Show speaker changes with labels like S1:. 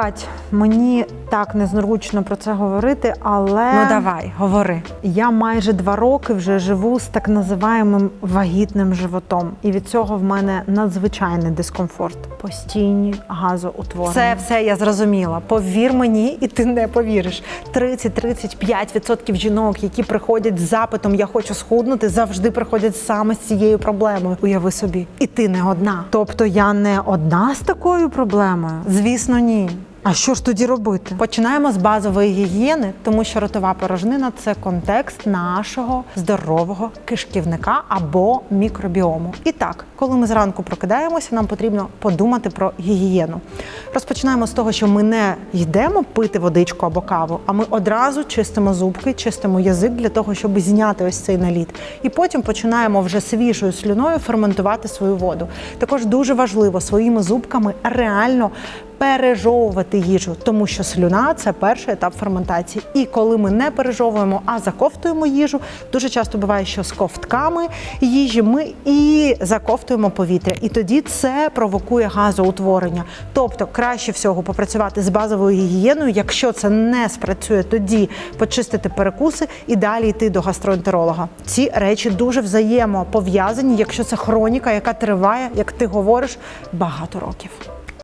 S1: Кать, мені так незручно про це говорити, але
S2: Ну давай, говори.
S1: я майже два роки вже живу з так називаємим вагітним животом, і від цього в мене надзвичайний дискомфорт. Постійні газоутворення.
S2: Це все я зрозуміла. Повір мені, і ти не повіриш. 30-35% жінок, які приходять з запитом Я хочу схуднути, завжди приходять саме з цією проблемою. Уяви собі, і ти не одна.
S1: Тобто я не одна з такою проблемою.
S2: Звісно, ні.
S1: А що ж тоді робити?
S2: Починаємо з базової гігієни, тому що ротова порожнина це контекст нашого здорового кишківника або мікробіому. І так, коли ми зранку прокидаємося, нам потрібно подумати про гігієну. Розпочинаємо з того, що ми не йдемо пити водичку або каву, а ми одразу чистимо зубки, чистимо язик для того, щоб зняти ось цей наліт. І потім починаємо вже свіжою слюною ферментувати свою воду. Також дуже важливо своїми зубками реально пережовувати їжу, тому що слюна це перший етап ферментації. І коли ми не пережовуємо, а заковтуємо їжу, дуже часто буває, що з ковтками їжі ми і заковтуємо повітря. І тоді це провокує газоутворення. Тобто краще всього попрацювати з базовою гігієною. Якщо це не спрацює, тоді почистити перекуси і далі йти до гастроентеролога. Ці речі дуже взаємопов'язані, якщо це хроніка, яка триває, як ти говориш, багато років.